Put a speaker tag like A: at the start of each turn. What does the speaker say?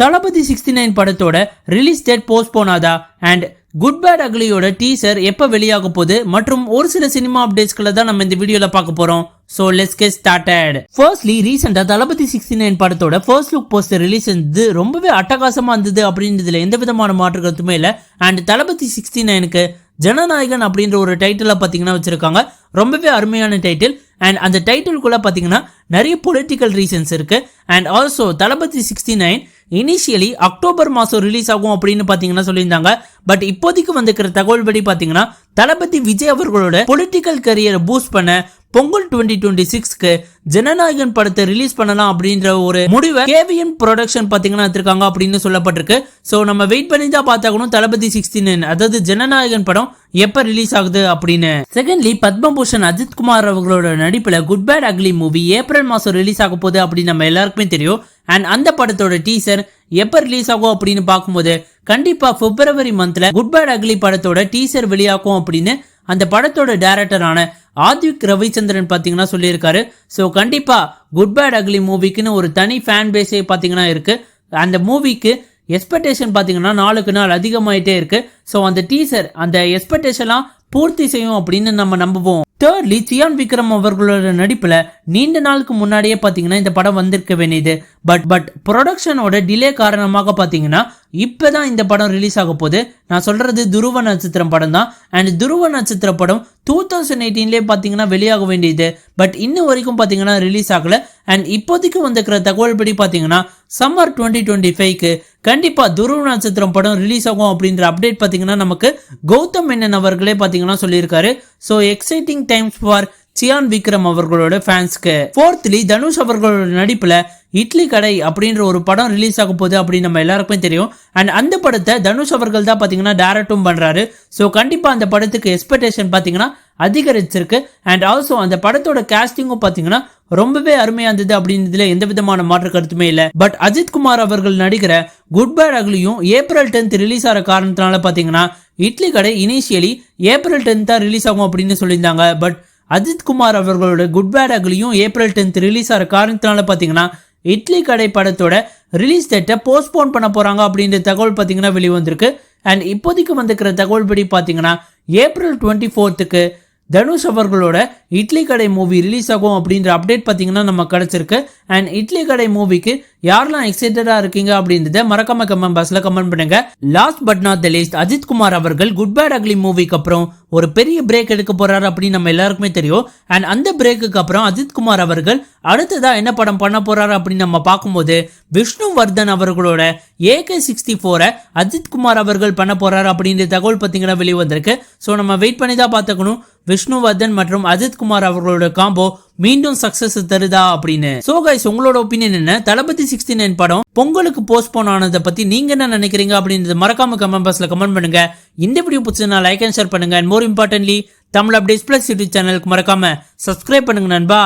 A: தளபதி sixty nine படத்தோட release date post போனாதா and good bad அக்லியோட டீசர் எப்போ வெளியாக போகுது? மற்றும் ஒரு சில சினிமா அப்டேட்ஸ்களை தான் நம்ம இந்த வீடியோல பார்க்க போறோம். So let's get started firstly ரீசெண்டாக தளபதி சிக்ஸ்டி நைன் படத்தோட ஃபர்ஸ்ட் லுக் போஸ்டர் ரிலீஸ் இருந்தது ரொம்பவே அட்டகாசமா இருந்தது அப்படின்றதுல எந்த விதமான மாற்று கருத்துமே இல்லை. அண்ட் தளபதி சிக்ஸ்டி நைனுக்கு ஜனநாயகன் அப்படின்ற ஒரு டைட்டிலை பார்த்தீங்கன்னா வச்சிருக்காங்க. ரொம்பவே அருமையான டைட்டில் அண்ட் அந்த டைட்டில்குள்ளே பார்த்தீங்கன்னா நிறைய பொலிட்டிக்கல் ரீசன்ஸ் இருக்குது and also Thalapathy sixty nine initially October மாதம் ரிலீஸ் ஆகும் அப்படின்னு பார்த்தீங்கன்னா சொல்லியிருந்தாங்க. பட் இப்போதைக்கு வந்திருக்கிற தகவல் படி பார்த்தீங்கன்னா தளபதி விஜய் அவர்களோட பொலிட்டிக்கல் கரியரை பூஸ்ட் பண்ண பொங்கல் டுவெண்ட்டி டுவெண்ட்டி சிக்ஸ்க்கு ஜனநாயகன் படத்தை ரிலீஸ் பண்ணலாம் அப்படின்ற ஒரு முடிவை கேவிஎன் ப்ரொடக்ஷன் பார்த்தீங்கன்னா எடுத்திருக்காங்க அப்படின்னு சொல்லப்பட்டிருக்கு. ஸோ நம்ம வெயிட் பண்ணி தான் பார்த்தாக்கணும் தளபதி சிக்ஸ்டி நைன் அதாவது ஜனநாயகன் படம் எப்ப ரிலீஸ் ஆகுது அப்படின்னு? செகண்ட்லி பத்மபூஷன் அஜித் குமார் அவர்களோட நடிப்புல good bad ugly movie April மாசம் ரிலீஸ் ஆக போகுது அப்படின்னு நம்ம எல்லாருக்குமே தெரியும். அண்ட் அந்த படத்தோட டீசர் எப்ப ரிலீஸ் ஆகும் அப்படின்னு பார்க்கும்போது கண்டிப்பா பிப்ரவரி மந்த்ல குட் பேட் அக்லி படத்தோட டீசர் வெளியாகும் அப்படின்னு அந்த படத்தோட டேரக்டரான ஆதிக் ரவிச்சந்திரன் பார்த்தீங்கன்னா சொல்லியிருக்காரு. ஸோ கண்டிப்பா குட் பேட் அக்லி மூவிக்குன்னு ஒரு தனி ஃபேன் பேஸே பார்த்தீங்கன்னா இருக்கு. அந்த மூவிக்கு எக்ஸ்பெக்டேஷன் பார்த்தீங்கன்னா நாளுக்கு நாள் அதிகமாயிட்டே இருக்கு. ஸோ அந்த டீசர் அந்த எக்ஸ்பெக்டேஷன்லாம் பூர்த்தி செய்யும் அப்படின்னு நம்ம நம்புவோம். தேர்ட்லி சியான் விக்ரம் அவர்களோட நடிப்புல நீண்ட நாளுக்கு முன்னாடியே பார்த்தீங்கன்னா இந்த படம் வந்திருக்க வேண்டியது. பட் பட் ப்ரொடக்ஷனோட டிலே காரணமாக பார்த்தீங்கன்னா இப்போ தான் இந்த படம் ரிலீஸ் ஆக போகுது. நான் சொல்கிறது துருவ நட்சத்திரம் படம் தான். அண்ட் துருவ நட்சத்திர படம் டூ தௌசண்ட் எயிட்டீன்லேயே பார்த்தீங்கன்னா வெளியாக வேண்டியது. பட் இன்னும் வரைக்கும் பார்த்தீங்கன்னா ரிலீஸ் ஆகலை. அண்ட் இப்போதைக்கு வந்திருக்கிற தகவல் படி பார்த்தீங்கன்னா சம்மர் டுவெண்ட்டி டுவெண்ட்டி ஃபைவ்க்கு கண்டிப்பாக துருவ நட்சத்திரம் படம் ரிலீஸ் ஆகும் அப்படின்ற அப்டேட் பார்த்தீங்கன்னா நமக்கு கௌதம் மேனன் அவர்களே பார்த்தீங்கன்னா சொல்லியிருக்காரு. So exciting times for Chiyaan Vikram அவர்களோட ஃபேன்ஸ்க்கு ஃபோர்த்லி தனுஷ் அவர்களோட நடிப்பில் இட்லி கடை அப்படின்ற ஒரு படம் ரிலீஸ் ஆக போகுது அப்படின்னு நம்ம எல்லாருக்குமே தெரியும். அண்ட் அந்த படத்தை தனுஷ் அவர்கள் தான் பார்த்தீங்கன்னா டேரக்டும் பண்ணுறாரு ஸோ கண்டிப்பாக அந்த படத்துக்கு எக்ஸ்பெக்டேஷன் பார்த்தீங்கன்னா அதிகரிச்சிருக்கு. அண்ட் ஆல்சோ அந்த படத்தோட கேஸ்டிங்கும் பார்த்தீங்கன்னா ரொம்பவே அருமையா இருந்தது அப்படின்றதுல எந்த விதமான மாற்று கருத்துமே இல்லை. பட் அஜித் குமார் அவர்கள் நடிக்கிற குட் பேட் அகலியும் ஏப்ரல் டென்த் ரிலீஸ் ஆகிற காரணத்தினால பார்த்தீங்கன்னா Idli Kadai initially April tenth தான் ரிலீஸ் ஆகும் அப்படின்னு சொல்லியிருந்தாங்க. பட் அஜித் குமார் அவர்களோட குட் பேட் அக்லியும் ஏப்ரல் டென்த் ரிலீஸ் ஆகிற காரணத்தினால பார்த்தீங்கன்னா இட்லி கடை படத்தோட ரிலீஸ் டேட்டை போஸ்ட்போன் பண்ண போறாங்க அப்படின்ற தகவல் பார்த்தீங்கன்னா வெளிவந்திருக்கு. அண்ட் இப்போதைக்கு வந்திருக்கிற தகவல் படி பார்த்தீங்கன்னா ஏப்ரல் டுவெண்ட்டி ஃபோர்த்துக்கு தனுஷ் அவர்களோட இட்லி கடை மூவி ரிலீஸ் ஆகும் அப்படின்ற அப்டேட் பார்த்தீங்கன்னா நம்ம கிடச்சிருக்கு. அண்ட் இட்லி கடை மூவிக்கு யாரெல்லாம் எக்ஸைட்டடாக இருக்கீங்க அப்படின்றத மறக்காம கமெண்ட் பாக்ஸில் கமெண்ட் பண்ணுங்க. Last but not the least Ajith Kumar அவர்கள் குட் பேட் அக்லி மூவிக்கு அப்புறம் ஒரு பெரிய பிரேக் எடுக்க போறாரு அப்படின்னு நம்ம எல்லாருக்குமே தெரியும். அண்ட் அந்த பிரேக்குக்கு அப்புறம் அஜித் குமார் அவர்கள் அடுத்ததா என்ன படம் பண்ண போறாரு அப்படின்னு நம்ம பார்க்கும்போது விஷ்ணு வர்தன் அவர்களோட ஏகே சிக்ஸ்டி ஃபோரை அஜித் குமார் அவர்கள் பண்ண போறாரு அப்படின்ற தகவல் பார்த்தீங்கன்னா வெளியே வந்திருக்கு ஸோ நம்ம வெயிட் பண்ணி தான் பார்த்துக்கணும். விஷ்ணுவர்தன் மற்றும் அஜித் குமார் அவர்களோட காம்போ மீண்டும் சக்சஸ் தருதா அப்படின்னு. சோ கைஸ் உங்களோட ஒப்பீனியன் என்ன? தளபதி சிக்ஸ்டி நைன் படம் பொங்கலுக்கு போஸ்ட்போன் ஆனதை பத்தி நீங்க என்ன நினைக்கிறீங்க அப்படின்றது மறக்காம கமெண்ட் பாக்ஸ்ல கமெண்ட் பண்ணுங்க. இந்த வீடியோ பிடிச்சதுனா லைக் அண்ட் ஷேர் பண்ணுங்க. And more importantly Tamil updates plus YouTube சேனலுக்கு மறக்காம சப்ஸ்கிரைப் பண்ணுங்க நண்பா.